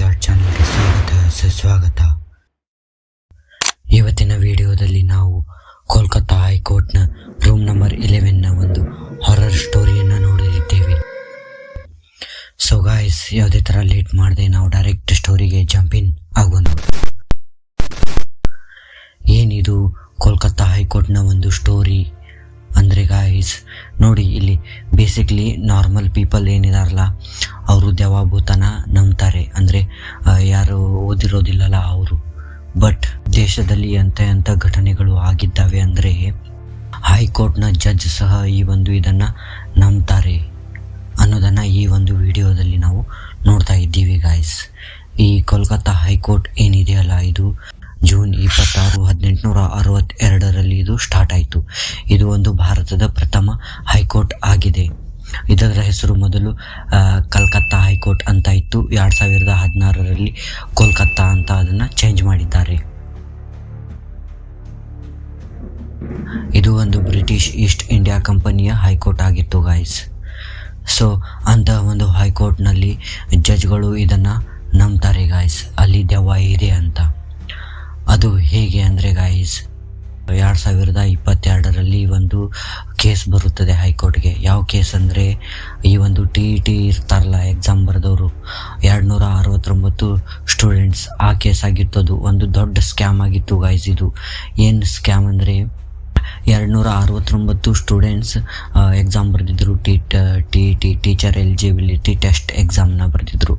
R ಚಾನಲ್ಗೆ ಸ್ವಾಗತ ಸುಸ್ವಾಗತ ಇವತ್ತಿನ ವಿಡಿಯೋದಲ್ಲಿ ನಾವು ಕೋಲ್ಕತ್ತಾ ಹೈಕೋರ್ಟ್ನ ರೂಮ್ ನಂಬರ್ ಇಲೆವೆನ್ನ ಒಂದು ಹಾರರ್ ಸ್ಟೋರಿಯನ್ನು ನೋಡಲಿದ್ದೇವೆ. ಸೊ ಗಾಯ್ಸ್ ಯಾವುದೇ ಥರ ಲೇಟ್ ಮಾಡದೆ ನಾವು ಡೈರೆಕ್ಟ್ ಸ್ಟೋರಿಗೆ ಜಂಪ್ ಇನ್ ಆಗೋಣ. ಏನಿದು ಕೋಲ್ಕತ್ತಾ ಹೈಕೋರ್ಟ್ನ ಒಂದು ಸ್ಟೋರಿ ಅಂದರೆ ಗಾಯ್ಸ್ ನೋಡಿ ಇಲ್ಲಿ ಬೇಸಿಕ್ಲಿ ನಾರ್ಮಲ್ ಪೀಪಲ್ ಏನಿದಾರಲ್ಲ, ಅವರು ದೇವಾಭೂತನ ನಂಬ್ತಾರೆ. ಅಂದರೆ ಯಾರು ಓದಿರೋದಿಲ್ಲಲ್ಲ ಅವರು. ಬಟ್ ದೇಶದಲ್ಲಿ ಎಂಥ ಎಂಥ ಘಟನೆಗಳು ಆಗಿದ್ದಾವೆ ಅಂದರೆ, ಹೈಕೋರ್ಟ್ನ ಜಡ್ಜ್ ಸಹ ಈ ಒಂದು ಇದನ್ನು ನಂಬ್ತಾರೆ ಅನ್ನೋದನ್ನು ಈ ಒಂದು ವಿಡಿಯೋದಲ್ಲಿ ನಾವು ನೋಡ್ತಾ ಇದ್ದೀವಿ ಗಾಯ್ಸ್ ಈ ಕೋಲ್ಕತ್ತಾ ಹೈಕೋರ್ಟ್ ಏನಿದೆಯಲ್ಲ ಇದು ಜೂನ್ ಇಪ್ಪತ್ತಾರು, ಹದಿನೆಂಟುನೂರ ಅರವತ್ತೆರಡರಲ್ಲಿ ಇದು ಸ್ಟಾರ್ಟ್ ಆಯಿತು. ಇದು ಒಂದು ಭಾರತದ ಪ್ರಥಮ ಹೈಕೋರ್ಟ್ ಆಗಿದೆ. ಇದರ ಹೆಸರು ಮೊದಲು ಕಲ್ಕತ್ತಾ ಹೈಕೋರ್ಟ್ ಅಂತ ಇತ್ತು. ಎರಡು ಸಾವಿರದ ಹದಿನಾರರಲ್ಲಿ ಕೋಲ್ಕತ್ತಾ ಅಂತ ಅದನ್ನು ಚೇಂಜ್ ಮಾಡಿದ್ದಾರೆ. ಇದು ಒಂದು ಬ್ರಿಟಿಷ್ ಈಸ್ಟ್ ಇಂಡಿಯಾ ಕಂಪನಿಯ ಹೈಕೋರ್ಟ್ ಆಗಿತ್ತು ಗಾಯ್ಸ್ ಸೊ ಅಂತ ಒಂದು ಹೈಕೋರ್ಟ್ನಲ್ಲಿ ಜಡ್ಜ್ಗಳು ಇದನ್ನು ನಂಬ್ತಾರೆ ಗಾಯ್ಸ್ ಅಲ್ಲಿ ದೆವ್ವ ಇದೆ ಅಂತ. ಅದು ಹೇಗೆ ಅಂದರೆ ಗಾಯಿಸ್ ಎರಡು ಸಾವಿರದ ಇಪ್ಪತ್ತೆರಡರಲ್ಲಿ ಒಂದು ಕೇಸ್ ಬರುತ್ತದೆ ಹೈಕೋರ್ಟ್ಗೆ. ಯಾವ ಕೇಸ್ ಅಂದರೆ, ಈ ಒಂದು ಟಿ ಇ ಟಿ ಇರ್ತಾರಲ್ಲ ಎಕ್ಸಾಮ್ ಬರೆದವರು ಎರಡು ಅರವತ್ತೊಂಬತ್ತು ಸ್ಟೂಡೆಂಟ್ಸ್ ಆ ಕೇಸ್ ಆಗಿತ್ತು ಅದು ಒಂದು ದೊಡ್ಡ ಸ್ಕ್ಯಾಮ್ ಆಗಿತ್ತು ಗಾಯ್ಸ್ ಇದು. ಏನು ಸ್ಕ್ಯಾಮ್ ಅಂದರೆ ಎರಡು ನೂರ ಅರವತ್ತೊಂಬತ್ತು students exam ಬರೆದಿದ್ರು T T T teacher eligibility test ಎಕ್ಸಾಮ್ನ ಬರೆದಿದ್ರು.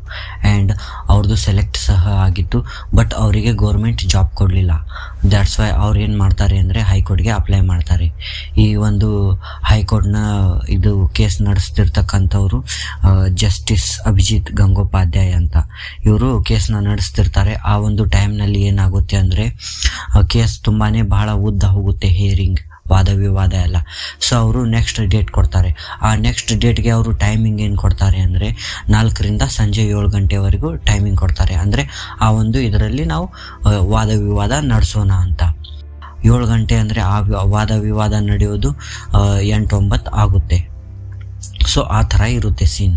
ಆ್ಯಂಡ್ ಅವ್ರದ್ದು ಸೆಲೆಕ್ಟ್ ಸಹ ಆಗಿತ್ತು ಬಟ್ ಅವರಿಗೆ ಗೌರ್ಮೆಂಟ್ ಜಾಬ್ ಕೊಡಲಿಲ್ಲ. ದ್ಯಾಟ್ಸ್ ವೈ ಅವ್ರು ಏನು ಮಾಡ್ತಾರೆ ಅಂದರೆ ಹೈಕೋರ್ಟ್ಗೆ ಅಪ್ಲೈ ಮಾಡ್ತಾರೆ. ಈ ಒಂದು ಹೈಕೋರ್ಟ್ನ ಇದು ಕೇಸ್ ನಡೆಸ್ತಿರ್ತಕ್ಕಂಥವ್ರು ಜಸ್ಟಿಸ್ ಅಭಿಜಿತ್ ಗಂಗೋಪಾಧ್ಯಾಯ ಅಂತ. ಇವರು ಕೇಸ್ನ ನಡೆಸ್ತಿರ್ತಾರೆ. ಆ ಒಂದು ಟೈಮ್ನಲ್ಲಿ ಏನಾಗುತ್ತೆ ಅಂದರೆ ಕೇಸ್ ತುಂಬಾ ಬಹಳ ಉದ್ದ ಹೋಗುತ್ತೆ ಹೇರಿಂಗ್ ವಾದ ವಿವಾದ ಎಲ್ಲ. ಸೊ ಅವರು ನೆಕ್ಸ್ಟ್ ಡೇಟ್ ಕೊಡ್ತಾರೆ. ಆ ನೆಕ್ಸ್ಟ್ ಡೇಟ್ಗೆ ಅವರು ಟೈಮಿಂಗ್ ಏನು ಕೊಡ್ತಾರೆ ಅಂದರೆ ನಾಲ್ಕರಿಂದ ಸಂಜೆ ಏಳು ಗಂಟೆವರೆಗೂ ಟೈಮಿಂಗ್ ಕೊಡ್ತಾರೆ. ಅಂದರೆ ಆ ಒಂದು ಇದರಲ್ಲಿ ನಾವು ವಾದ ವಿವಾದ ನಡೆಸೋಣ ಅಂತ. ಏಳು ಗಂಟೆ ಅಂದರೆ ಆ ವಾದ ವಿವಾದ ನಡೆಯೋದು ಎಂಟು ಒಂಬತ್ತು ಆಗುತ್ತೆ. ಸೊ ಆ ಥರ ಇರುತ್ತೆ ಸೀನ್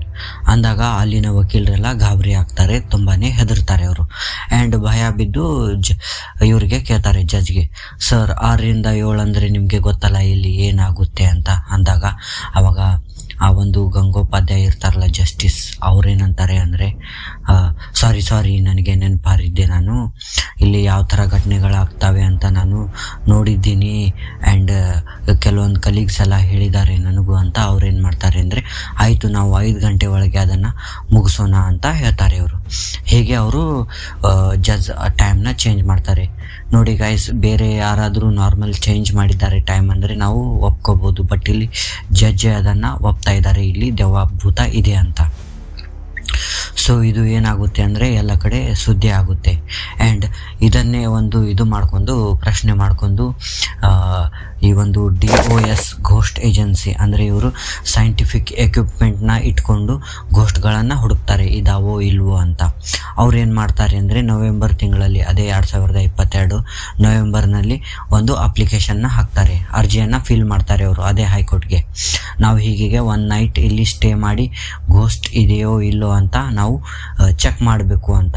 ಅಂದಾಗ ಅಲ್ಲಿನ ವಕೀಲರೆಲ್ಲ ಗಾಬರಿ ಆಗ್ತಾರೆ ತುಂಬಾ ಹೆದರ್ತಾರೆ ಅವರು. ಆ್ಯಂಡ್ ಭಯ ಬಿದ್ದು ಜ, ಇವರಿಗೆ ಕೇಳ್ತಾರೆ ಜಜ್ಗೆ ಸರ್ ಆರರಿಂದ ಏಳು ಅಂದರೆ ನಿಮಗೆ ಗೊತ್ತಲ್ಲ ಇಲ್ಲಿ ಏನಾಗುತ್ತೆ ಅಂತ? ಅಂದಾಗ ಅವಾಗ ಆ ಒಂದು ಗಂಗೋಪಾಧ್ಯಾಯ ಇರ್ತಾರಲ್ಲ ಜಸ್ಟಿಸ್ ಅವ್ರೇನಂತಾರೆ ಅಂದರೆ ಸಾರಿ ಸಾರಿ ನನಗೆ ನೆನಪಾರಿದ್ದೆ ನಾನು. ಇಲ್ಲಿ ಯಾವ ಥರ ಘಟನೆಗಳಾಗ್ತವೆ ಅಂತ ನಾನು ನೋಡಿದ್ದೀನಿ. ಆ್ಯಂಡ್ ಕೆಲವೊಂದು ಕಲೀಗ್ಸ್ ಎಲ್ಲ ಹೇಳಿದ್ದಾರೆ ನನಗೂ ಅಂತ. ಆಯಿತು, ನಾವು ಐದು ಗಂಟೆ ಒಳಗೆ ಅದನ್ನು ಮುಗಿಸೋಣ ಅಂತ ಹೇಳ್ತಾರೆ ಅವರು ಹೀಗೆ ಅವರು ಜಜ್ ಟೈಮ್ನ ಚೇಂಜ್ ಮಾಡ್ತಾರೆ. ನೋಡಿ ಗೈಸ್ ಬೇರೆ ಯಾರಾದರೂ ನಾರ್ಮಲ್ ಚೇಂಜ್ ಮಾಡಿದ್ದಾರೆ ಟೈಮ್ ಅಂದರೆ ನಾವು ಒಪ್ಕೋಬೋದು ಬಟ್ ಇಲ್ಲಿ ಜಜ್ಜೆ ಅದನ್ನು ಒಪ್ತಾ ಇದ್ದಾರೆ. ಇಲ್ಲಿ ದೆವ್ವ ಭೂತ ಇದೆ ಅಂತ. ಸೊ ಇದು ಏನಾಗುತ್ತೆ ಅಂದರೆ ಎಲ್ಲ ಕಡೆ ಸುದ್ದಿ ಆಗುತ್ತೆ. ಆ್ಯಂಡ್ ಇದನ್ನೇ ಒಂದು ಇದು ಮಾಡಿಕೊಂಡು, ಪ್ರಶ್ನೆ ಮಾಡಿಕೊಂಡು ಈ ಒಂದು D O S ghost agency ಅಂದರೆ ಇವರು ಸೈಂಟಿಫಿಕ್ ಎಕ್ವಿಪ್ಮೆಂಟ್ನ ಇಟ್ಕೊಂಡು ಘೋಸ್ಟ್ಗಳನ್ನು ಹುಡುಕ್ತಾರೆ, ಇದಾವೋ ಇಲ್ವೋ ಅಂತ. ಅವ್ರು ಏನು ಮಾಡ್ತಾರೆ ಅಂದರೆ ನವೆಂಬರ್ ತಿಂಗಳಲ್ಲಿ, ಅದೇ ಎರಡು ಸಾವಿರದ ಇಪ್ಪತ್ತೆರಡು ನವೆಂಬರ್ನಲ್ಲಿ ಒಂದು ಅಪ್ಲಿಕೇಶನ್ನ ಹಾಕ್ತಾರೆ. ಅರ್ಜಿಯನ್ನು ಫಿಲ್ ಮಾಡ್ತಾರೆ ಅವರು, ಅದೇ ಹೈಕೋರ್ಟ್ಗೆ. ನಾವು ಹೀಗೆ ಒನ್ ನೈಟ್ ಇಲ್ಲಿ ಸ್ಟೇ ಮಾಡಿ, ಘೋಸ್ಟ್ ಇದೆಯೋ ಇಲ್ಲೋ ಅಂತ ನಾವು ಚೆಕ್ ಮಾಡಬೇಕು ಅಂತ.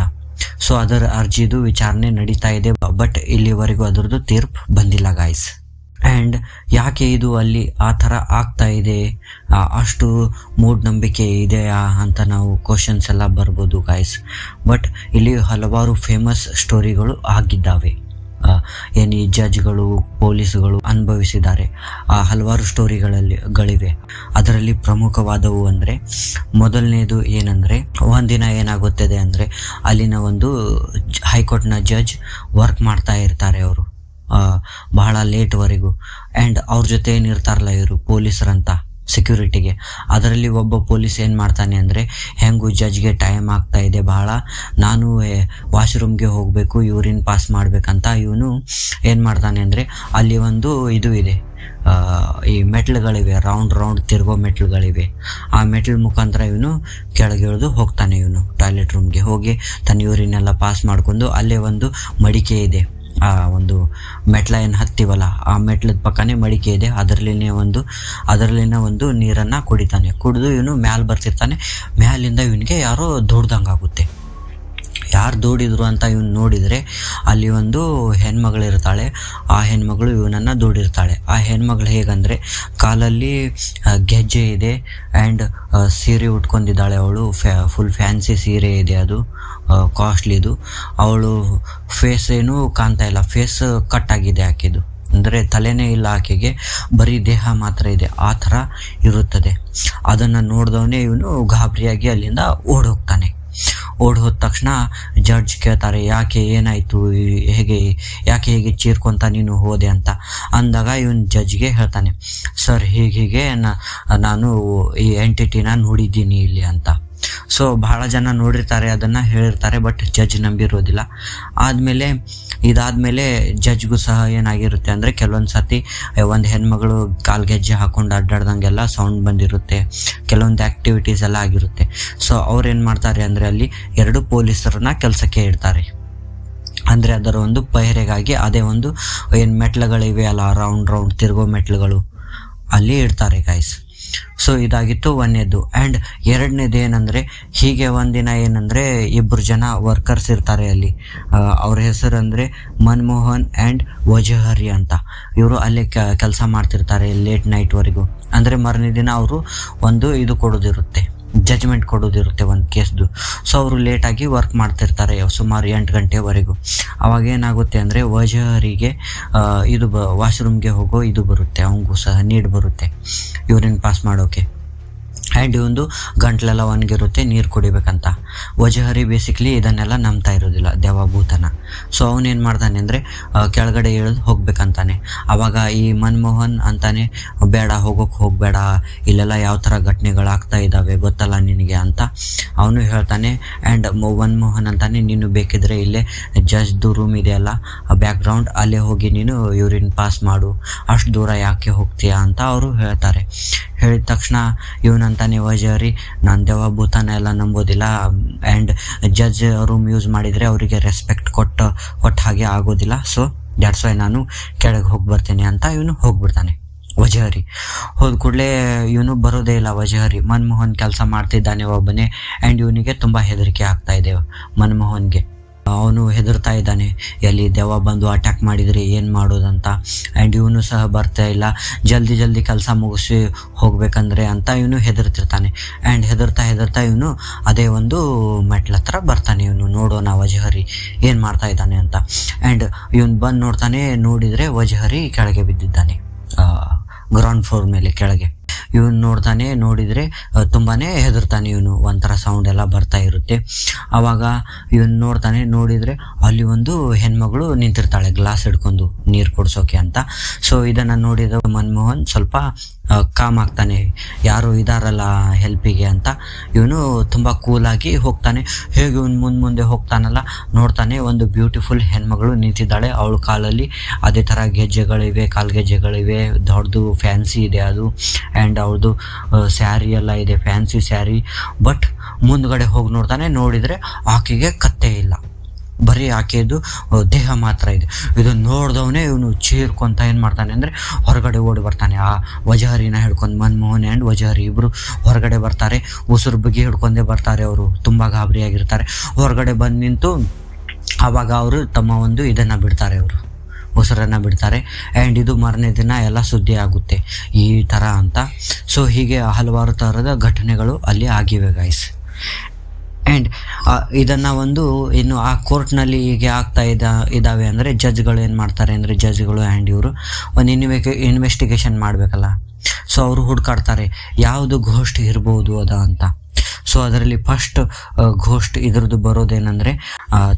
ಸೊ ಅದರ ಅರ್ಜಿದು ವಿಚಾರಣೆ ನಡೀತಾ ಇದೆ. ಬಟ್ ಇಲ್ಲಿವರೆಗೂ ಅದರದ್ದು ತೀರ್ಪು ಬಂದಿಲ್ಲ ಗಾಯ್ಸ್ ಆ್ಯಂಡ್ ಯಾಕೆ ಇದು ಅಲ್ಲಿ ಆ ಥರ ಆಗ್ತಾ ಇದೆ? ಅಷ್ಟು ಮೂಢನಂಬಿಕೆ ಇದೆಯಾ ಅಂತ ನಾವು ಕ್ವಶನ್ಸ್ ಎಲ್ಲ ಬರ್ಬೋದು ಗಾಯ್ಸ್ ಬಟ್ ಇಲ್ಲಿ ಹಲವಾರು ಫೇಮಸ್ ಸ್ಟೋರಿಗಳು ಆಗಿದ್ದಾವೆ. ಏನು ಜಡ್ಜ್ಗಳು ಪೊಲೀಸ್ಗಳು ಅನುಭವಿಸಿದ್ದಾರೆ. ಆ ಹಲವಾರು ಸ್ಟೋರಿಗಳಲ್ಲಿ ಗಳಿವೆ. ಅದರಲ್ಲಿ ಪ್ರಮುಖವಾದವು ಅಂದರೆ, ಮೊದಲನೇದು ಏನಂದರೆ ಒಂದಿನ ಏನಾಗುತ್ತದೆ ಅಂದರೆ, ಅಲ್ಲಿನ ಒಂದು ಹೈಕೋರ್ಟ್ನ ಜಡ್ಜ್ ವರ್ಕ್ ಮಾಡ್ತಾ ಇರ್ತಾರೆ ಅವರು. ಬಹಳ ಲೇಟ್ವರೆಗೂ ಆ್ಯಂಡ್ ಅವ್ರ ಜೊತೆ ಏನಿರ್ತಾರಲ್ಲ ಇವರು, ಪೊಲೀಸರಂತ. ಸೆಕ್ಯೂರಿಟಿಗೆ ಅದರಲ್ಲಿ ಒಬ್ಬ ಪೊಲೀಸ್ ಏನು ಮಾಡ್ತಾನೆ ಅಂದರೆ, ಹೆಂಗು ಜಜ್ಗೆ ಟೈಮ್ ಆಗ್ತಾ ಇದೆ ಬಹಳ ನಾನು ವಾಶ್ರೂಮ್ಗೆ ಹೋಗಬೇಕು ಯೂರಿನ್ ಪಾಸ್ ಮಾಡಬೇಕಂತ ಇವನು ಏನು ಮಾಡ್ತಾನೆ ಅಂದರೆ, ಅಲ್ಲಿ ಒಂದು ಇದು ಇದೆ. ಈ ಮೆಟ್ಲುಗಳಿವೆ ರೌಂಡ್ ರೌಂಡ್ ತಿರುಗೋ ಮೆಟ್ಲುಗಳಿವೆ. ಆ ಮೆಟ್ಲ್ ಮುಖಾಂತರ ಇವನು ಕೆಳಗೆ ಇಳಿದು ಹೋಗ್ತಾನೆ ಇವನು ಟಾಯ್ಲೆಟ್ ರೂಮ್ಗೆ ಹೋಗಿ ತನ್ನ ಯೂರಿನೆಲ್ಲ ಪಾಸ್ ಮಾಡ್ಕೊಂಡು ಅಲ್ಲೇ ಒಂದು ಮಡಿಕೆ ಇದೆ. ಆ ಒಂದು ಮೆಟ್ಲ ಏನು ಹತ್ತಿವಲ್ಲ, ಆ ಮೆಟ್ಲದ ಪಕ್ಕನೇ ಮಡಿಕೆ ಇದೆ. ಅದರಲ್ಲಿನೇ ಒಂದು, ಅದರಲ್ಲಿನ ಒಂದು ನೀರನ್ನು ಕುಡಿತಾನೆ. ಕುಡಿದು ಇವನು ಮ್ಯಾಲೆ ಬರ್ತಿರ್ತಾನೆ. ಮ್ಯಾಲಿಂದ ಇವನಿಗೆ ಯಾರೋ ದೊಡ್ದಂಗೆ ಆಗುತ್ತೆ ಯಾರು ದೂಡಿದ್ರು ಅಂತ ಇವನು ನೋಡಿದರೆ ಅಲ್ಲಿ ಒಂದು ಹೆಣ್ಮಗಳಿರ್ತಾಳೆ. ಆ ಹೆಣ್ಮಗಳು ಇವನನ್ನು ದೂಡಿರ್ತಾಳೆ. ಆ ಹೆಣ್ಮಗಳು ಹೇಗಂದರೆ ಕಾಲಲ್ಲಿ ಗೆಜ್ಜೆ ಇದೆ ಆ್ಯಂಡ್ ಸೀರೆ ಉಟ್ಕೊಂಡಿದ್ದಾಳೆ ಅವಳು. ಫ್ಯಾ ಫುಲ್ ಫ್ಯಾನ್ಸಿ ಸೀರೆ ಇದೆ ಅದು ಕಾಸ್ಟ್ಲಿದು ಅವಳು ಫೇಸ್ ಏನು ಕಾಣ್ತಾ ಇಲ್ಲ. ಫೇಸ್ ಕಟ್ ಆಗಿದೆ ಆಕೆದು. ಅಂದರೆ ತಲೆನೇ ಇಲ್ಲ ಆಕೆಗೆ. ಬರೀ ದೇಹ ಮಾತ್ರ ಇದೆ. ಆ ಥರ ಇರುತ್ತದೆ. ಅದನ್ನು ನೋಡಿದವನೇ ಇವನು ಗಾಬರಿಯಾಗಿ ಅಲ್ಲಿಂದ ಓಡ್ ಹೋಗ್ತಾನೆ ಓಡ್ ಹೋದ ತಕ್ಷಣ ಜಡ್ಜ್ ಕೇಳ್ತಾರೆ, ಯಾಕೆ ಏನಾಯಿತು? ಹೇಗೆ, ಯಾಕೆ ಹೇಗೆ ಚೀರ್ಕೊಂತ ನೀನು ಹೋದೆ? ಅಂತ. ಅಂದಾಗ ಇವನು ಜಡ್ಜ್ಗೆ ಹೇಳ್ತಾನೆ, ಸರ್, ಹೀಗೆ ಹೀಗೆ ನಾನು ಈ ಎಂಟಿಟಿನ ನೋಡಿದ್ದೀನಿ ಇಲ್ಲಿ ಅಂತ. ಸೊ ಬಹಳ ಜನ ನೋಡಿರ್ತಾರೆ, ಅದನ್ನು ಹೇಳಿರ್ತಾರೆ ಬಟ್ ಜಡ್ಜ್ ನಂಬಿರೋದಿಲ್ಲ. ಆದಮೇಲೆ, ಇದಾದಮೇಲೆ ಜಡ್ಜ್ಗೂ ಸಹ ಏನಾಗಿರುತ್ತೆ ಅಂದರೆ ಕೆಲವೊಂದು ಸತಿ ಒಂದು ಹೆಣ್ಮಗಳು ಕಾಲು ಗೆಜ್ಜೆ ಹಾಕೊಂಡು ಅಡ್ಡಾಡ್ದಂಗೆಲ್ಲ ಸೌಂಡ್ ಬಂದಿರುತ್ತೆ. ಕೆಲವೊಂದು ಆ್ಯಕ್ಟಿವಿಟೀಸ್ ಎಲ್ಲ ಆಗಿರುತ್ತೆ. ಸೊ ಅವ್ರು ಏನು ಮಾಡ್ತಾರೆ ಅಂದರೆ, ಅಲ್ಲಿ ಎರಡು ಪೊಲೀಸರನ್ನ ಕೆಲಸಕ್ಕೆ ಇಡ್ತಾರೆ. ಅಂದರೆ, ಅದರ ಒಂದು ಪೈರೆಗಾಗಿ ಅದೇ ಒಂದು, ಏನು ಮೆಟ್ಲುಗಳಿವೆ ಅಲ್ಲ ರೌಂಡ್ ರೌಂಡ್ ತಿರುಗೋ ಮೆಟ್ಲುಗಳು, ಅಲ್ಲಿ ಇಡ್ತಾರೆ ಗಾಯ್ಸ್ ಸೊ ಇದಾಗಿತ್ತು ಒಂದನೇದು. ಆ್ಯಂಡ್ ಎರಡನೇದು ಏನಂದರೆ, ಹೀಗೆ ಒಂದಿನ ಏನಂದರೆ ಇಬ್ಬರು ಜನ ವರ್ಕರ್ಸ್ ಇರ್ತಾರೆ ಅಲ್ಲಿ. ಅವ್ರ ಹೆಸರು ಅಂದರೆ ಮನ್ಮೋಹನ್ ಆ್ಯಂಡ್ ವಜಹರಿ ಅಂತ. ಇವರು ಅಲ್ಲಿ ಕೆಲಸ ಮಾಡ್ತಿರ್ತಾರೆ ಲೇಟ್ ನೈಟ್ವರೆಗೂ ಅಂದರೆ ಮರನೇ ದಿನ ಅವರು ಒಂದು ಇದು ಕೊಡೋದಿರುತ್ತೆ. ಜಜ್ಮೆಂಟ್ ಕೊಡೋದಿರುತ್ತೆ ಒಂದು ಕೇಸ್ದು. ಸೊ ಅವರು ಲೇಟಾಗಿ ವರ್ಕ್ ಮಾಡ್ತಿರ್ತಾರೆ, ಸುಮಾರು ಎಂಟು ಗಂಟೆವರೆಗೂ. ಅವಾಗ ಏನಾಗುತ್ತೆ ಅಂದರೆ ವಜರಿಗೆ ಇದು ಬ ವಾಶ್ರೂಮ್ಗೆ ಹೋಗೋ ಇದು ಬರುತ್ತೆ ಅವನಿಗೂ ಸಹ ನೀಡ್ ಬರುತ್ತೆ ಯೂರಿನ್ ಪಾಸ್ ಮಾಡೋಕೆ. ಆ್ಯಂಡ್ ಒಂದು ಗಂಟ್ಲೆಲ್ಲ ಒಣಗಿರುತ್ತೆ, ನೀರು ಕುಡಿಬೇಕಂತ. ವಜಹರಿ ಬೇಸಿಕ್ಲಿ ಇದನ್ನೆಲ್ಲ ನಂಬ್ತಾ ಇರೋದಿಲ್ಲ ದೇವಭೂತನ. ಸೊ ಅವನೇನು ಮಾಡ್ತಾನೆ ಅಂದರೆ ಕೆಳಗಡೆ ಇಳಿದು ಹೋಗ್ಬೇಕಂತಾನೆ. ಅವಾಗ ಈ ಮನ್ಮೋಹನ್ ಅಂತಾನೆ, ಬೇಡ, ಹೋಗೋಕೆ ಹೋಗಬೇಡ, ಇಲ್ಲೆಲ್ಲ ಯಾವ ಥರ ಘಟನೆಗಳಾಗ್ತಾ ಇದ್ದಾವೆ ಗೊತ್ತಲ್ಲ ನಿನಗೆ ಅಂತ ಅವನು ಹೇಳ್ತಾನೆ. ಆ್ಯಂಡ್ ಮನ್ಮೋಹನ್ ಅಂತಾನೆ, ನೀನು ಬೇಕಿದ್ರೆ ಇಲ್ಲೇ ಜಜ್ದು ರೂಮ್ ಇದೆಯಲ್ಲ ಬ್ಯಾಕ್ಗ್ರೌಂಡ್ ಅಲ್ಲೇ ಹೋಗಿ ನೀನು ಯೂರಿನ್ ಪಾಸ್ ಮಾಡು. ಅಷ್ಟು ದೂರ ಯಾಕೆ ಹೋಗ್ತೀಯಾ ಅಂತ ಅವರು ಹೇಳ್ತಾರೆ. ಹೇಳಿದ ತಕ್ಷಣ ಇವನಂತಾನೆ ವಜರಿ ನಾನು ದೇವ ಭೂತಾನ ಎಲ್ಲ ನಂಬೋದಿಲ್ಲ. ಆ್ಯಂಡ್ ಜಡ್ಜ್ ರೂಮ್ ಯೂಸ್ ಮಾಡಿದರೆ ಅವರಿಗೆ ರೆಸ್ಪೆಕ್ಟ್ ಕೊಟ್ಟು, ಕೊಟ್ಟ ಹಾಗೆ ಆಗೋದಿಲ್ಲ. ಸೊ ದ್ಯಾಟ್ಸ್ ವೈ ನಾನು ಕೆಳಗೆ ಹೋಗಿ ಬರ್ತೀನಿ ಅಂತ ಇವನು ಹೋಗ್ಬಿಡ್ತಾನೆ. ವಜಹರಿ. ಹೋದ ಕೂಡಲೇ ಇವನು ಬರೋದೇ ಇಲ್ಲ ವಜಹರಿ. ಮನ್ಮೋಹನ್ ಕೆಲಸ ಮಾಡ್ತಿದ್ದಾನೆ ಒಬ್ಬನೇ. ಆ್ಯಂಡ್ ಇವನಿಗೆ ತುಂಬ ಹೆದರಿಕೆ ಆಗ್ತಾ ಇದೆ ಮನ್ಮೋಹನ್ಗೆ. ಅವನು ಹೆದರ್ತಾ ಇದ್ದಾನೆ. ಎಲ್ಲಿ ದೆವ್ವ ಬಂದು ಅಟ್ಯಾಕ್ ಮಾಡಿದರೆ ಏನು ಮಾಡೋದಂತ? ಆ್ಯಂಡ್ ಇವನು ಸಹ ಬರ್ತಾ ಇಲ್ಲ. ಜಲ್ದಿ ಜಲ್ದಿ ಕೆಲಸ ಮುಗಿಸಿ ಹೋಗ್ಬೇಕಂದ್ರೆ ಅಂತ ಇವನು ಹೆದರ್ತಿರ್ತಾನೆ. ಆ್ಯಂಡ್ ಹೆದರ್ತಾ ಹೆದರ್ತಾ ಇವನು ಅದೇ ಒಂದು ಮೆಟ್ಲ ಹತ್ರ ಬರ್ತಾನೆ ಇವನು. ನೋಡೋಣ ವಜಹರಿ ಏನು ಮಾಡ್ತಾ ಇದ್ದಾನೆ ಅಂತ. ಆ್ಯಂಡ್ ಇವನು ಬಂದು ನೋಡ್ತಾನೆ, ನೋಡಿದರೆ ವಜಹರಿ ಕೆಳಗೆ ಬಿದ್ದಿದ್ದಾನೆ. ಗ್ರೌಂಡ್ ಫ್ಲೋರ್ ಮೇಲೆ ಕೆಳಗೆ. ಇವನು ನೋಡ್ತಾನೆ, ನೋಡಿದರೆ ತುಂಬಾ ಹೆದರ್ತಾನೆ ಇವನು. ಒಂಥರ ಸೌಂಡ್ ಎಲ್ಲ ಬರ್ತಾ ಇರುತ್ತೆ. ಆವಾಗ ಇವನು ನೋಡ್ತಾನೆ, ನೋಡಿದರೆ ಅಲ್ಲಿ ಒಂದು ಹೆಣ್ಮಗಳು ನಿಂತಿರ್ತಾಳೆ ಗ್ಲಾಸ್ ಹಿಡ್ಕೊಂಡು ನೀರು ಕುಡಿಸೋಕೆ ಅಂತ. ಸೊ ಇದನ್ನು ನೋಡಿದ ಮನಮೋಹನ್ ಸ್ವಲ್ಪ ಕಾಮ್ ಆಗ್ತಾನೆ. ಯಾರು ಇದಾರಲ್ಲ ಹೆಲ್ಪಿಗೆ ಅಂತ. ಇವನು ತುಂಬ ಕೂಲಾಗಿ ಹೋಗ್ತಾನೆ. ಹೇಗೆ ಇವನು ಮುಂದೆ ಮುಂದೆ ಹೋಗ್ತಾನಲ್ಲ, ನೋಡ್ತಾನೆ ಒಂದು ಬ್ಯೂಟಿಫುಲ್ ಹೆಣ್ಮಗಳು ನಿಂತಿದ್ದಾಳೆ. ಅವಳ ಕಾಲಲ್ಲಿ ಅದೇ ಥರ ಗೆಜ್ಜೆಗಳಿವೆ ಕಾಲು ಗೆಜ್ಜೆಗಳಿವೆ ದೊಡ್ಡದು ಫ್ಯಾನ್ಸಿ ಇದೆ ಅದು. ಆ್ಯಂಡ್ ಅವ್ರದ್ದು ಸ್ಯಾರಿ ಎಲ್ಲ ಇದೆ, ಫ್ಯಾನ್ಸಿ ಸ್ಯಾರಿ. ಬಟ್ ಮುಂದ್ಗಡೆ ಹೋಗಿ ನೋಡ್ತಾನೆ ನೋಡಿದರೆ ಆಕೆಗೆ ಕತ್ತೆ ಇಲ್ಲ. ಬರೀ ಆಕೆಯದು ದೇಹ ಮಾತ್ರ ಇದೆ. ಇದು ನೋಡಿದವನೇ ಇವನು ಚೀರ್ಕೊಂತ ಏನು ಮಾಡ್ತಾನೆ ಅಂದರೆ ಹೊರಗಡೆ ಓಡಿ ಬರ್ತಾನೆ. ಆ ವಜಹರಿನ ಹಿಡ್ಕೊಂಡು ಮನಮೋಹನ್ ಆ್ಯಂಡ್ ವಜಹರಿ ಇಬ್ಬರು ಹೊರಗಡೆ ಬರ್ತಾರೆ. ಉಸಿರು ಬಗ್ಗೆ ಹಿಡ್ಕೊಂಡೇ ಬರ್ತಾರೆ ಅವರು. ತುಂಬ ಗಾಬರಿಯಾಗಿರ್ತಾರೆ. ಹೊರಗಡೆ ಬಂದು ನಿಂತು ಆವಾಗ ಅವರು ತಮ್ಮ ಒಂದು ಇದನ್ನು ಬಿಡ್ತಾರೆ ಅವರು. ಉಸಿರನ್ನು ಬಿಡ್ತಾರೆ. ಆ್ಯಂಡ್ ಇದು ಮಾರನೇ ದಿನ ಎಲ್ಲ ಸುದ್ದಿ ಆಗುತ್ತೆ. ಈ ಥರ ಅಂತ. ಸೊ ಹೀಗೆ ಹಲವಾರು ಥರದ ಘಟನೆಗಳು ಅಲ್ಲಿ ಆಗಿವೆ ಗೈಸ್ ಆ್ಯಂಡ್ ಇದನ್ನು ಒಂದು ಇನ್ನು ಆ ಕೋರ್ಟ್ನಲ್ಲಿ ಹೀಗೆ ಆಗ್ತಾ ಇದ್ದ ಇದ್ದಾವೆ ಅಂದರೆ ಜಡ್ಜ್ಗಳು ಏನು ಮಾಡ್ತಾರೆ ಅಂದರೆ ಜಡ್ಜ್ಗಳು ಆ್ಯಂಡ್ ಇವರು ಒಂದು ಇನ್ವೆ ಇನ್ವೆಸ್ಟಿಗೇಷನ್ ಮಾಡಬೇಕಲ್ಲ. ಸೊ ಅವರು ಹುಡ್ಕಾಡ್ತಾರೆ, ಯಾವುದು ಘೋಸ್ಟ್ ಇರ್ಬೋದು ಅದ ಅಂತ. ಸೊ ಅದರಲ್ಲಿ ಫಸ್ಟ್ ಘೋಸ್ಟ್ ಇದ್ರದ್ದು ಬರೋದೇನೆಂದರೆ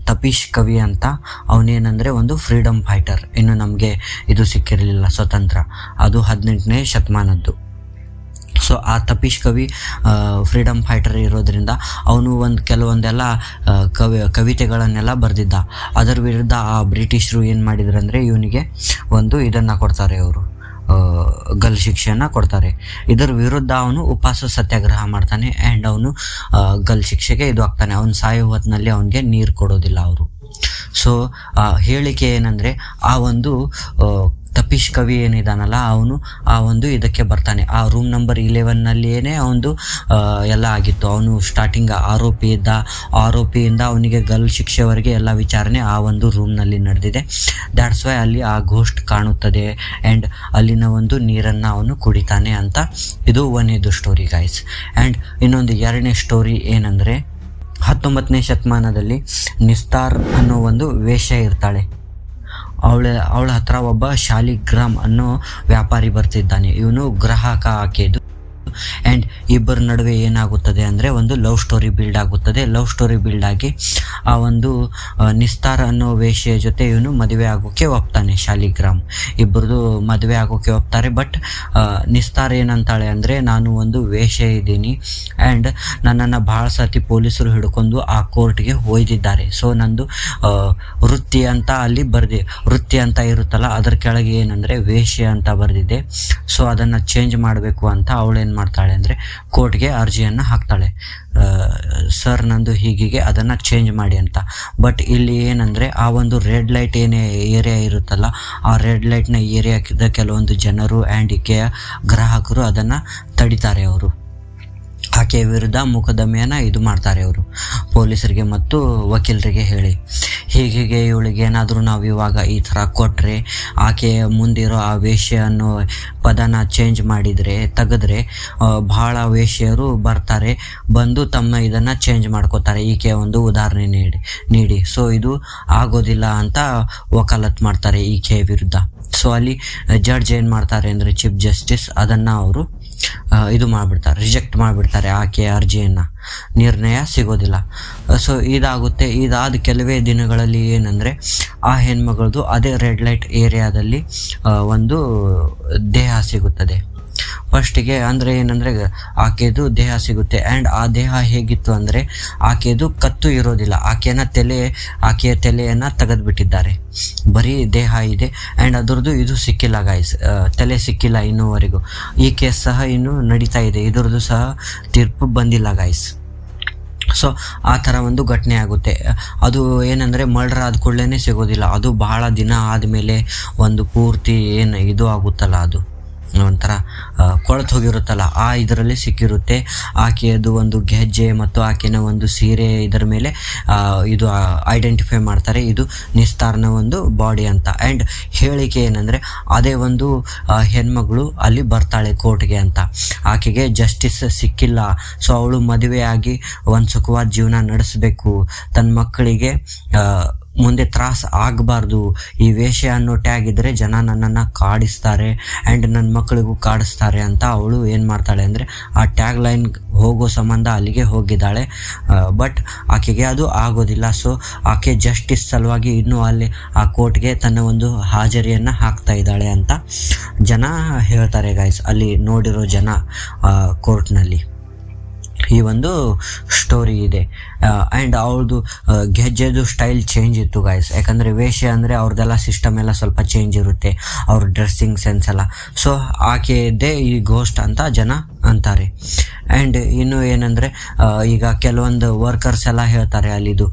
ತಪೀಶ್ ಕವಿ ಅಂತ. ಅವನೇನೆಂದರೆ ಒಂದು ಫ್ರೀಡಮ್ ಫೈಟರ್ ಇನ್ನು ನಮಗೆ ಇದು ಸಿಕ್ಕಿರಲಿಲ್ಲ ಸ್ವತಂತ್ರ. ಅದು ಹದಿನೆಂಟನೇ ಶತಮಾನದ್ದು. ಸೊ ಆ ತಪೀಶ್ ಕವಿ ಫ್ರೀಡಮ್ ಫೈಟರ್ ಇರೋದ್ರಿಂದ ಅವನು ಒಂದು ಕೆಲವೊಂದೆಲ್ಲ ಕವಿ, ಕವಿತೆಗಳನ್ನೆಲ್ಲ ಬರೆದಿದ್ದ. ಅದರ ವಿರುದ್ಧ ಆ ಬ್ರಿಟಿಷರು ಏನು ಮಾಡಿದ್ರು ಅಂದರೆ ಇವನಿಗೆ ಒಂದು ಇದನ್ನು ಕೊಡ್ತಾರೆ ಅವರು. ಗಲ್ ಶಿಕ್ಷೆಯನ್ನು ಕೊಡ್ತಾರೆ. ಇದರ ವಿರುದ್ಧ ಅವನು ಉಪವಾಸ ಸತ್ಯಾಗ್ರಹ ಮಾಡ್ತಾನೆ ಆ್ಯಂಡ್ ಅವನು ಗಲ್ ಶಿಕ್ಷೆಗೆ ಇದು ಆಗ್ತಾನೆ. ಅವನು ಸಾಯೋ ಹೊತ್ತಿನಲ್ಲಿ ಅವನಿಗೆ ನೀರು ಕೊಡೋದಿಲ್ಲ ಅವರು. ಸೊ ಹೇಳಿಕೆ ಏನಂದರೆ ಆ ಒಂದು ಆ, ತಪಿ ತಪ್ಪಿಶ್ ಕವಿ ಏನಿದಾನಲ್ಲ ಅವನು ಆ ಒಂದು ಇದಕ್ಕೆ ಬರ್ತಾನೆ. ಆ ರೂಮ್ ನಂಬರ್ ಇಲೆವೆನ್ನಲ್ಲಿಯೇ ಅವನು ಎಲ್ಲ ಆಗಿತ್ತು. ಅವನು ಸ್ಟಾರ್ಟಿಂಗ್ ಆರೋಪಿ ಇದ್ದ ಆರೋಪಿಯಿಂದ ಅವನಿಗೆ ಗಲ್ ಶಿಕ್ಷೆವರೆಗೆ ಎಲ್ಲ ವಿಚಾರಣೆ ಆ ಒಂದು ರೂಮ್ನಲ್ಲಿ ನಡೆದಿದೆ. ದ್ಯಾಟ್ಸ್ ವೈ ಅಲ್ಲಿ ಆ ಘೋಸ್ಟ್ ಕಾಣುತ್ತದೆ ಆ್ಯಂಡ್ ಅಲ್ಲಿನ ಒಂದು ನೀರನ್ನು ಅವನು ಕುಡಿತಾನೆ ಅಂತ ಇದು ಒಂದೇದು ಸ್ಟೋರಿ ಗಾಯ್ಸ್ ಆ್ಯಂಡ್ ಇನ್ನೊಂದು ಎರಡನೇ ಸ್ಟೋರಿ ಏನಂದರೆ ಹತ್ತೊಂಬತ್ತನೇ ಶತಮಾನದಲ್ಲಿ ನಿಸ್ತಾರ್ ಅನ್ನೋ ಒಂದು ವೇಷ ಇರ್ತಾಳೆ. ಅವಳ ಅವಳ ಹತ್ರ ಒಬ್ಬ ಶಾಲಿಗ್ರಾಮ್ ಅನ್ನೋ ವ್ಯಾಪಾರಿ ಬರ್ತಿದ್ದಾನೆ. ಇವನು ಗ್ರಾಹಕ ಆಕೆದು. ಆ್ಯಂಡ್ ಇಬ್ಬರ ನಡುವೆ ಏನಾಗುತ್ತದೆ ಅಂದರೆ ಒಂದು ಲವ್ ಸ್ಟೋರಿ ಬಿಲ್ಡ್ ಆಗುತ್ತದೆ. ಲವ್ ಸ್ಟೋರಿ ಬಿಲ್ಡ್ ಆಗಿ ಆ ಒಂದು ನಿಸ್ತಾರ ಅನ್ನೋ ವೇಷ್ಯ ಜೊತೆ ಇವನು ಮದುವೆ ಆಗೋಕ್ಕೆ ಒಪ್ತಾನೆ ಶಾಲಿಗ್ರಾಮ್. ಇಬ್ಬರದು ಮದುವೆ ಆಗೋಕ್ಕೆ ಒಪ್ತಾರೆ ಬಟ್ ನಿಸ್ತಾರ ಏನಂತಾಳೆ ಅಂದರೆ, ನಾನು ಒಂದು ವೇಷ ಇದ್ದೀನಿ ಆ್ಯಂಡ್ ನನ್ನನ್ನು ಭಾಳ ಸತಿ ಪೊಲೀಸರು ಹಿಡ್ಕೊಂಡು ಆ ಕೋರ್ಟ್ಗೆ ಒಯ್ದಿದ್ದಾರೆ ಸೊ ನಂದು ವೃತ್ತಿ ಅಂತ ಅಲ್ಲಿ ಬರ್ದಿ, ವೃತ್ತಿ ಅಂತ ಇರುತ್ತಲ್ಲ, ಅದರ ಕೆಳಗೆ ಏನಂದರೆ ವೇಶ್ಯೆ ಅಂತ ಬರೆದಿದೆ. ಸೊ ಅದನ್ನು ಚೇಂಜ್ ಮಾಡಬೇಕು ಅಂತ ಅವಳು ಏನು ಮಾಡ್ತಾಳೆ ಅಂದರೆ ಕೋರ್ಟ್ಗೆ ಅರ್ಜಿಯನ್ನು ಹಾಕ್ತಾಳೆ. ಸರ್, ನಂದು ಹೀಗಿಗೆ ಅದನ್ನು ಚೇಂಜ್ ಮಾಡಿ ಅಂತ. ಬಟ್ ಇಲ್ಲಿ ಏನಂದರೆ, ಆ ಒಂದು ರೆಡ್ ಲೈಟ್ ಏನೇ ಏರಿಯಾ ಇರುತ್ತಲ್ಲ, ಆ ರೆಡ್ ಲೈಟ್ನ ಏರಿಯಾದ ಕೆಲವೊಂದು ಜನರು, ಆ್ಯಂಡ್ ಗ್ರಾಹಕರು ಅದನ್ನು ತಡಿತಾರೆ ಅವರು. ಆಕೆಯ ವಿರುದ್ಧ ಮೊಕದ್ದಮೆಯನ್ನು ಇದು ಮಾಡ್ತಾರೆ ಅವರು. ಪೊಲೀಸರಿಗೆ ಮತ್ತು ವಕೀಲರಿಗೆ ಹೇಳಿ. ಹೀಗೆ ಇವಳಿಗೆ ಏನಾದರೂ ನಾವು ಇವಾಗ ಈ ಥರ ಕೊಟ್ಟರೆ ಆಕೆಯ ಮುಂದಿರೋ ಆ ವೇಷ್ಯನ್ನು ಪದನ ಚೇಂಜ್ ಮಾಡಿದರೆ, ತೆಗೆದ್ರೆ ಭಾಳ ವೇಶ್ಯರು ಬರ್ತಾರೆ, ಬಂದು ತಮ್ಮ ಇದನ್ನು ಚೇಂಜ್ ಮಾಡ್ಕೋತಾರೆ. ಈಕೆ ಒಂದು ಉದಾಹರಣೆ ನೀಡಿ ನೀಡಿ. ಸೊ ಇದು ಆಗೋದಿಲ್ಲ ಅಂತ ವಕಾಲತ್ ಮಾಡ್ತಾರೆ ಈಕೆಯ ವಿರುದ್ಧ. ಸೊ ಅಲ್ಲಿ ಜಡ್ಜ್ ಏನು ಮಾಡ್ತಾರೆ ಅಂದರೆ ಚೀಫ್ ಜಸ್ಟಿಸ್ ಅದನ್ನು ಅವರು ಇದು ಮಾಡಿಬಿಡ್ತಾರೆ ರಿಜೆಕ್ಟ್ ಮಾಡಿಬಿಡ್ತಾರೆ ಆಕೆಯ ಅರ್ಜಿಯನ್ನು. ನಿರ್ಣಯ ಸಿಗೋದಿಲ್ಲ. ಸೊ ಇದಾಗುತ್ತೆ. ಇದಾದ ಕೆಲವೇ ದಿನಗಳಲ್ಲಿ ಏನಂದರೆ, ಆ ಹೆಣ್ಮಗಳದು ಅದೇ ರೆಡ್ ಲೈಟ್ ಏರಿಯಾದಲ್ಲಿ ಒಂದು ದೇಹ ಸಿಗುತ್ತದೆ. ಫಸ್ಟಿಗೆ ಅಂದರೆ ಏನಂದರೆ, ಆಕೆದು ದೇಹ ಸಿಗುತ್ತೆ. ಆ್ಯಂಡ್ ಆ ದೇಹ ಹೇಗಿತ್ತು ಅಂದರೆ, ಆಕೆದು ಕತ್ತು ಇರೋದಿಲ್ಲ. ಆಕೆಯನ್ನ ತಲೆ, ಆಕೆಯ ತಲೆಯನ್ನು ತೆಗೆದುಬಿಟ್ಟಿದ್ದಾರೆ. ಬರೀ ದೇಹ ಇದೆ. ಆ್ಯಂಡ್ ಅದರದ್ದು ಇದು ಸಿಕ್ಕಿಲ್ಲ ಗಾಯ್ಸ್ ತಲೆ ಸಿಕ್ಕಿಲ್ಲ ಇನ್ನೂವರೆಗೂ. ಈ ಕೇಸ್ ಸಹ ಇನ್ನೂ ನಡೀತಾ ಇದೆ. ಇದರದ್ದು ಸಹ ತೀರ್ಪು ಬಂದಿಲ್ಲ ಗಾಯ್ಸ್ ಸೊ ಆ ಥರ ಒಂದು ಘಟನೆ ಆಗುತ್ತೆ. ಅದು ಏನಂದರೆ ಮರ್ಡರ್ ಆದ ಕೂಡಲೇ ಸಿಗೋದಿಲ್ಲ. ಅದು ಬಹಳ ದಿನ ಆದಮೇಲೆ ಒಂದು ಪೂರ್ತಿ ಏನು ಇದು ಆಗುತ್ತಲ್ಲ ಅದು. ಒಂಥರ ಕೊಳತು ಹೋಗಿರುತ್ತಲ್ಲ, ಆ ಇದರಲ್ಲಿ ಸಿಕ್ಕಿರುತ್ತೆ. ಆಕೆಯದು ಒಂದು ಗೆಜ್ಜೆ ಮತ್ತು ಆಕೆನ ಒಂದು ಸೀರೆ ಇದರ ಮೇಲೆ ಇದು ಐಡೆಂಟಿಫೈ ಮಾಡ್ತಾರೆ. ಇದು ನಿಸ್ತಾರ್ನ ಒಂದು ಬಾಡಿ ಅಂತ. ಆ್ಯಂಡ್ ಹೇಳಿಕೆ ಏನಂದರೆ, ಅದೇ ಒಂದು ಹೆಣ್ಮಗಳು ಅಲ್ಲಿ ಬರ್ತಾಳೆ ಕೋರ್ಟ್ಗೆ ಅಂತ. ಆಕೆಗೆ ಜಸ್ಟಿಸ್ ಸಿಕ್ಕಿಲ್ಲ. ಸೊ ಅವಳು ಮದುವೆಯಾಗಿ ಒಂದು ಸುಖವಾದ ಜೀವನ ನಡೆಸಬೇಕು. ತನ್ನ ಮಕ್ಕಳಿಗೆ ಮುಂದೆ ತ್ರಾಸ ಆಗಬಾರ್ದು. ಈ ವೇಷ ಅನ್ನೋ ಟ್ಯಾಗ್ ಇದ್ದರೆ ಜನ ನನ್ನನ್ನು ಕಾಡಿಸ್ತಾರೆ ಆ್ಯಂಡ್ ನನ್ನ ಮಕ್ಕಳಿಗೂ ಕಾಡಿಸ್ತಾರೆ ಅಂತ ಅವಳು ಏನು ಮಾಡ್ತಾಳೆ ಅಂದರೆ ಆ ಟ್ಯಾಗ್ ಲೈನ್ ಹೋಗೋ ಸಂಬಂಧ ಅಲ್ಲಿಗೆ ಹೋಗಿದ್ದಾಳೆ. ಬಟ್ ಆಕೆಗೆ ಅದು ಆಗೋದಿಲ್ಲ. ಸೊ ಆಕೆ ಜಸ್ಟಿಸ್ ಸಲುವಾಗಿ ಇನ್ನೂ ಅಲ್ಲಿ ಆ ಕೋರ್ಟ್ಗೆ ತನ್ನ ಒಂದು ಹಾಜರಿಯನ್ನು ಹಾಕ್ತಾ ಇದ್ದಾಳೆ ಅಂತ ಜನ ಹೇಳ್ತಾರೆ ಗಾಯ್ಸ್ ಅಲ್ಲಿ ನೋಡಿರೋ ಜನ ಕೋರ್ಟ್ನಲ್ಲಿ. ಈ ಒಂದು ಸ್ಟೋರಿ ಇದೆ. ಆ್ಯಂಡ್ ಅವ್ರದ್ದು ಗೆಜ್ಜೆದು ಸ್ಟೈಲ್ ಚೇಂಜ್ ಇತ್ತು ಗಾಯ್ಸ್ ಯಾಕಂದರೆ ವೇಷ ಅಂದರೆ ಅವ್ರದ್ದೆಲ್ಲ ಸಿಸ್ಟಮ್ ಎಲ್ಲ ಸ್ವಲ್ಪ ಚೇಂಜ್ ಇರುತ್ತೆ. ಅವ್ರ ಡ್ರೆಸ್ಸಿಂಗ್ ಸೆನ್ಸ್ ಎಲ್ಲ. ಸೊ ಆಕೆದೇ ಈ ಗೋಸ್ಟ್ ಅಂತ ಜನ ಅಂತಾರೆ. ಆ್ಯಂಡ್ ಇನ್ನು ಏನಂದರೆ ಈಗ ಕೆಲವೊಂದು ವರ್ಕರ್ಸ್ ಎಲ್ಲ ಹೇಳ್ತಾರೆ ಅಲ್ಲಿದು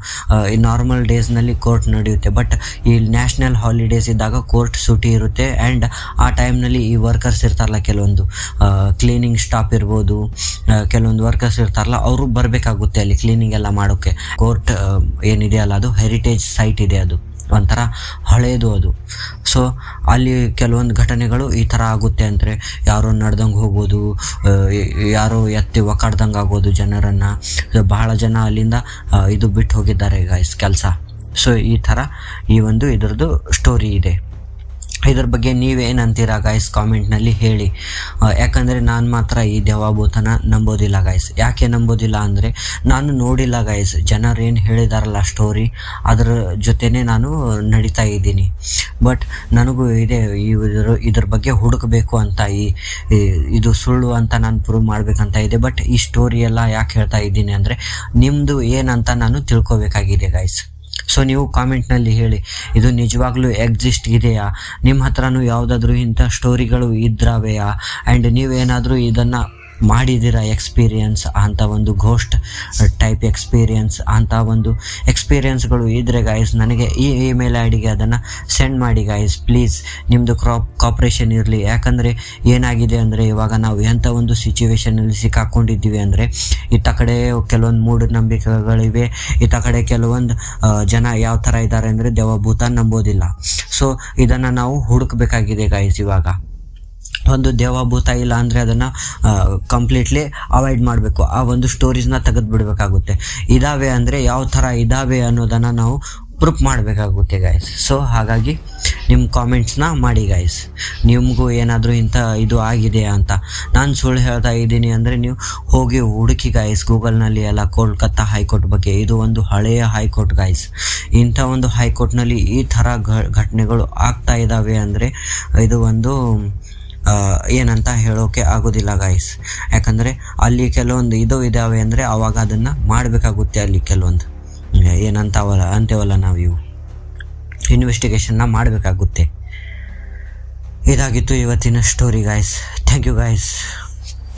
ಈ ನಾರ್ಮಲ್ ಡೇಸ್ನಲ್ಲಿ ಕೋರ್ಟ್ ನಡೆಯುತ್ತೆ. ಬಟ್ ಈ ನ್ಯಾಷನಲ್ ಹಾಲಿಡೇಸ್ ಇದ್ದಾಗ ಕೋರ್ಟ್ ಸೂಟಿ ಇರುತ್ತೆ. ಆ್ಯಂಡ್ ಆ ಟೈಮ್ನಲ್ಲಿ ಈ ವರ್ಕರ್ಸ್ ಇರ್ತಾರಲ್ಲ ಕೆಲವೊಂದು ಕ್ಲೀನಿಂಗ್ ಸ್ಟಾಪ್ ಇರ್ಬೋದು ಕೆಲವೊಂದು ವರ್ಕರ್ಸ್ ಇರ್ತಾರಲ್ಲ, ಅವರು ಬರಬೇಕಾಗುತ್ತೆ ಅಲ್ಲಿ ಕ್ಲೀನಿಂಗ್ ಎಲ್ಲ ಮಾಡೋಕ್ಕೆ. ಕೋರ್ಟ್ ಏನಿದೆಯಲ್ಲ ಅದು ಹೆರಿಟೇಜ್ ಸೈಟ್ ಇದೆ ಅದು. ಒಂಥರ ಹಳೇದು ಅದು. ಸೊ ಅಲ್ಲಿ ಕೆಲವೊಂದು ಘಟನೆಗಳು ಈ ಥರ ಆಗುತ್ತೆ ಅಂದರೆ ಯಾರೋ ನಡ್ದಂಗೆ ಹೋಗೋದು ಯಾರೋ ಎತ್ತಿ ಒಕಾಡ್ದಂಗೆ ಆಗೋದು ಜನರನ್ನು. ಬಹಳ ಜನ ಅಲ್ಲಿಂದ ಇದು ಬಿಟ್ಟು ಹೋಗಿದ್ದಾರೆ ಗಾಯ್ಸ್ ಕೆಲಸ. ಸೊ ಈ ಥರ ಈ ಒಂದು ಇದರದ್ದು ಸ್ಟೋರಿ ಇದೆ. ಇದ್ರ ಬಗ್ಗೆ ನೀವೇನಂತೀರಾ ಗಾಯ್ಸ್ ಕಾಮೆಂಟ್ನಲ್ಲಿ ಹೇಳಿ. ಯಾಕಂದರೆ ನಾನು ಮಾತ್ರ ಈ ದೇವಾಭೂತನ ನಂಬೋದಿಲ್ಲ ಗಾಯ್ಸ್ ಯಾಕೆ ನಂಬೋದಿಲ್ಲ ಅಂದರೆ ನಾನು ನೋಡಿಲ್ಲ ಗಾಯ್ಸ್ ಜನರು ಏನು ಹೇಳಿದಾರಲ್ಲ ಸ್ಟೋರಿ ಅದರ ಜೊತೆನೇ ನಾನು ನಡೀತಾ ಇದ್ದೀನಿ. ಬಟ್ ನನಗೂ ಇದೆ ಇದ್ರ ಇದ್ರ ಬಗ್ಗೆ ಹುಡುಕಬೇಕು ಅಂತ ಈ- ಇದು ಸುಳ್ಳು ಅಂತ ನಾನು ಪ್ರೂವ್ ಮಾಡಬೇಕಂತ ಇದೆ. ಬಟ್ ಈ ಸ್ಟೋರಿ ಎಲ್ಲ ಯಾಕೆ ಹೇಳ್ತಾ ಇದ್ದೀನಿ ಅಂದರೆ ನಿಮ್ಮದು ಏನಂತ ನಾನು ತಿಳ್ಕೊಬೇಕಾಗಿದೆ ಗಾಯ್ಸ್ ಸೊ ನೀವು ಕಾಮೆಂಟ್ನಲ್ಲಿ ಹೇಳಿ, ಇದು ನಿಜವಾಗ್ಲೂ ಎಕ್ಸಿಸ್ಟ್ ಇದೆಯಾ? ನಿಮ್ಮ ಹತ್ರನೂ ಯಾವುದಾದ್ರೂ ಇಂಥ ಸ್ಟೋರಿಗಳು ಇದ್ರಾವೆಯಾ? ಆ್ಯಂಡ್ ನೀವೇನಾದರೂ ಇದನ್ನು ಮಾಡಿದಿರ ಎಕ್ಸ್ಪೀರಿಯನ್ಸ್ ಅಂತ ಒಂದು ಘೋಸ್ಟ್ ಟೈಪ್ ಎಕ್ಸ್ಪೀರಿಯನ್ಸ್ ಅಂತ ಒಂದು ಎಕ್ಸ್ಪೀರಿಯನ್ಸ್ಗಳು ಇದ್ದರೆ ಗಾಯ್ಸ್ ನನಗೆ ಈ ಇಮೇಲ್ ಐ ಡಿಗೆ ಅದನ್ನು ಸೆಂಡ್ ಮಾಡಿ ಗಾಯ್ಸ್ ಪ್ಲೀಸ್ ನಿಮ್ಮದು ಕ್ರಾಪ್ ಕಾಪ್ರೇಷನ್ ಇರಲಿ. ಯಾಕಂದರೆ ಏನಾಗಿದೆ ಅಂದರೆ ಇವಾಗ ನಾವು ಎಂಥ ಒಂದು ಸಿಚುವೇಶನಲ್ಲಿ ಸಿಕ್ಕಾಕೊಂಡಿದ್ದೀವಿ ಅಂದರೆ ಇತ್ತ ಕಡೆ ಕೆಲವೊಂದು ಮೂಢನಂಬಿಕೆಗಳಿವೆ, ಇತ್ತ ಕಡೆ ಕೆಲವೊಂದು ಜನ ಯಾವ ಥರ ಇದ್ದಾರೆ ಅಂದರೆ ದೇವಭೂತ ನಂಬೋದಿಲ್ಲ. ಸೊ ಇದನ್ನು ನಾವು ಹುಡುಕಬೇಕಾಗಿದೆ ಗಾಯ್ಸ್ ಇವಾಗ. ಒಂದು ದೇವಭೂತ ಇಲ್ಲ ಅಂದರೆ ಅದನ್ನು ಕಂಪ್ಲೀಟ್ಲಿ ಅವಾಯ್ಡ್ ಮಾಡಬೇಕು. ಆ ಒಂದು ಸ್ಟೋರೀಸ್ನ ತೆಗೆದು ಬಿಡಬೇಕಾಗುತ್ತೆ. ಇದಾವೆ ಅಂದರೆ ಯಾವ ಥರ ಇದಾವೆ ಅನ್ನೋದನ್ನು ನಾವು ಪ್ರೂಫ್ ಮಾಡಬೇಕಾಗುತ್ತೆ ಗಾಯ್ಸ್ ಸೊ ಹಾಗಾಗಿ ನಿಮ್ಮ ಕಾಮೆಂಟ್ಸ್ನ ಮಾಡಿ ಗಾಯ್ಸ್ ನಿಮಗೂ ಏನಾದರೂ ಇಂಥ ಇದು ಆಗಿದೆ ಅಂತ. ನಾನು ಸುಳ್ಳು ಹೇಳ್ತಾ ಇದ್ದೀನಿ ಅಂದರೆ ನೀವು ಹೋಗಿ ಹುಡುಕಿ ಗಾಯ್ಸ್ ಗೂಗಲ್ನಲ್ಲಿ ಎಲ್ಲ ಕೋಲ್ಕತ್ತಾ ಹೈಕೋರ್ಟ್ ಬಗ್ಗೆ. ಇದು ಒಂದು ಹಳೆಯ ಹೈಕೋರ್ಟ್ ಗಾಯ್ಸ್ ಇಂಥ ಒಂದು ಹೈಕೋರ್ಟ್ನಲ್ಲಿ ಈ ಥರ ಘಟನೆಗಳು ಆಗ್ತಾ ಇದ್ದಾವೆ ಅಂದರೆ ಇದು ಒಂದು ಏನಂತ ಹೇಳೋಕೆ ಆಗೋದಿಲ್ಲ ಗಾಯ್ಸ್ ಯಾಕಂದರೆ ಅಲ್ಲಿ ಕೆಲವೊಂದು ಇದು ಇದ್ದಾವೆ ಅಂದರೆ ಅವಾಗ ಅದನ್ನು ಮಾಡಬೇಕಾಗುತ್ತೆ ಅಲ್ಲಿ ಕೆಲವೊಂದು. ಏನಂತಾವಲ್ಲ ಅಂತೇವಲ್ಲ ನಾವು ಇವು. ಇನ್ವೆಸ್ಟಿಗೇಷನ್ನ ಮಾಡಬೇಕಾಗುತ್ತೆ. ಇದಾಗಿತ್ತು ಇವತ್ತಿನ story guys thank you guys